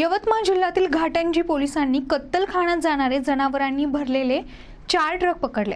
यवतमाळ जिल्ह्यातील घाटंजी पोलिसांनी कत्तलखान्यात जाणारे जनावरांनी भरलेले चार ट्रक पकडले.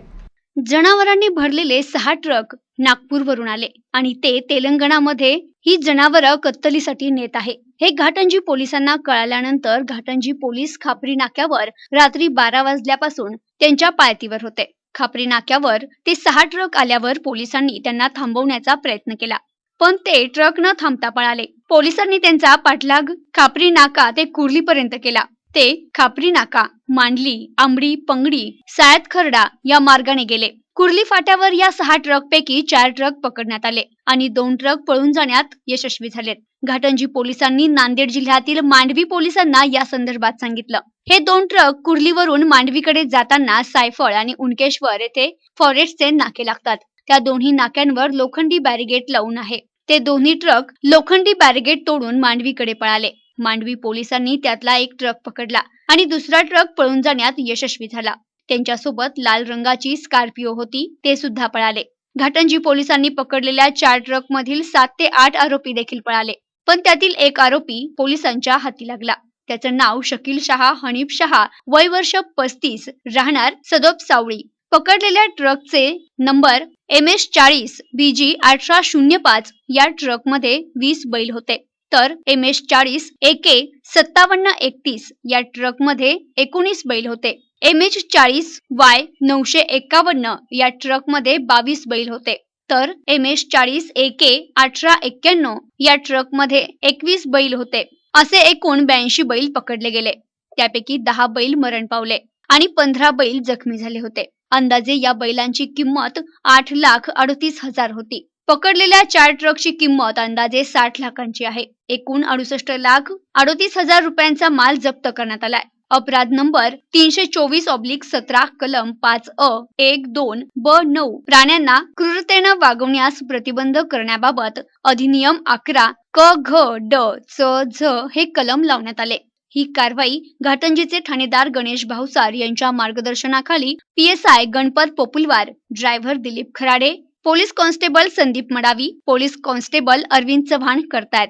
जनावरांनी भरलेले सहा ट्रक नागपूरवरून आले आणि ते तेलंगणामध्ये ही जनावरं कत्तलीसाठी नेत आहे. हे घाटंजी पोलिसांना कळाल्यानंतर घाटंजी पोलीस खापरी नाक्यावर रात्री बारा वाजल्यापासून त्यांच्या पायतीवर होते. खापरी नाक्यावर ते सहा ट्रक आल्यावर पोलिसांनी त्यांना थांबवण्याचा प्रयत्न केला. पण ते ट्रक न थांबता पळाले. पोलिसांनी त्यांचा पाठलाग खापरी नाका ते कुर्लीपर्यंत केला. ते खापरी नाका मांडली आंबडी पंगडी सायत खर्डा या मार्गाने गेले. कुर्ली फाट्यावर या सहा ट्रक पैकी चार ट्रक पकडण्यात आले आणि दोन ट्रक पळून जाण्यात यशस्वी झालेत. घाटंजी पोलिसांनी नांदेड जिल्ह्यातील मांडवी पोलिसांना या संदर्भात सांगितलं. हे दोन ट्रक कुर्लीवरून मांडवीकडे जाताना सायफळ आणि उनकेश्वर येथे फॉरेस्टचे नाके लागतात. त्या दोन्ही नाक्यांवर लोखंडी बॅरिगेट लावून आहे. ते दोन्ही ट्रक लोखंडी बॅरिगेट तोडून मांडवीकडे पळाले. मांडवी पोलिसांनी त्यातला एक ट्रक पकडला आणि दुसरा ट्रक पळून जाण्यात यशस्वी झाला. त्यांच्यासोबत लाल रंगाची स्कॉर्पिओ होती ते सुद्धा पळाले. घाटंजी पोलिसांनी पकडलेल्या चार ट्रक मधील सात ते आठ आरोपी देखील पळाले. पण त्यातील एक आरोपी पोलिसांच्या हाती लागला. त्याचं नाव शकील शहा हनीफ शहा वय वर्ष पस्तीस राहणार सदोब सावळी. पकडलेल्या ट्रकचे नंबर एम एस चाळीस बीजी अठरा शून्य पाच या ट्रकमध्ये वीस बैल होते. तर एम एस चाळीस एके सत्तावन्न एकतीस या ट्रकमध्ये एकोणीस बैल होते. एम एच चाळीस वाय नऊशे एक्कावन्न या ट्रकमध्ये बावीस बैल होते. तर एम एस चाळीस एके अठरा एक्क्याण्णव या ट्रकमध्ये एकवीस बैल होते. असे एकूण ब्याऐंशी बैल पकडले गेले. त्यापैकी दहा बैल मरण पावले आणि पंधरा बैल जखमी झाले होते. अंदाजे या बैलांची किंमत आठ लाख अडतीस हजार होती. पकडलेल्या चार ट्रकची किंमत अंदाजे साठ लाखांची आहे. एकूण अडुसष्ट लाख अडतीस हजार रुपयांचा माल जप्त करण्यात आलाय. अपराध नंबर तीनशे चोवीस ऑब्लिक सतरा कलम पाच अ एक दोन ब नऊ प्राण्यांना क्रूरतेनं वागवण्यास प्रतिबंध करण्याबाबत अधिनियम अकरा क घ ड च झ हे कलम लावण्यात आले. ही कारवाई घाटंजीचे ठाणेदार गणेश भावसार यांच्या मार्गदर्शनाखाली P S I Ganpat Populwar driver Dilip Kharade police constable Sandeep Madavi police constable Arvind Chavan करतायत.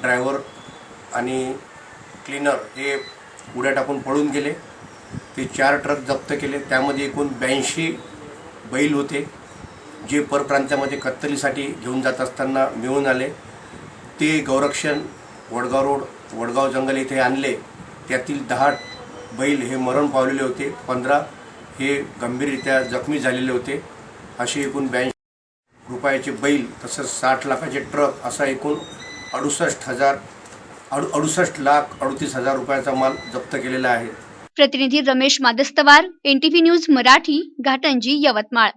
ड्रायव्हर आणि क्लीनर हे उड्या टाकून पळून गेले. ते चार ट्रक जप्त केले. त्यामध्ये एकूण ब्याऐंशी बैल होते जे परप्रांतामध्ये कत्तलीसाठी घेऊन जात असताना मिळून आले. ते गौरक्षण वडगाव रोड वडगाव जंगल येथे आणले. त्यातील दहा बैल हे मरण पावलेले होते. पंधरा हे गंभीररित्या जखमी झालेले होते. असे एकूण ब्याऐंशी रुपयाचे बैल तसंच साठ लाखाचे ट्रक असा एकूण अडुसष्ट हजार अडु अडुसष्ट लाख अडतीस हजार रुपयाचा माल जप्त केलेला आहे. प्रतिनिधी रमेश मादस्तवार एनटीव्ही न्यूज मराठी घाटंजी यवतमाळ.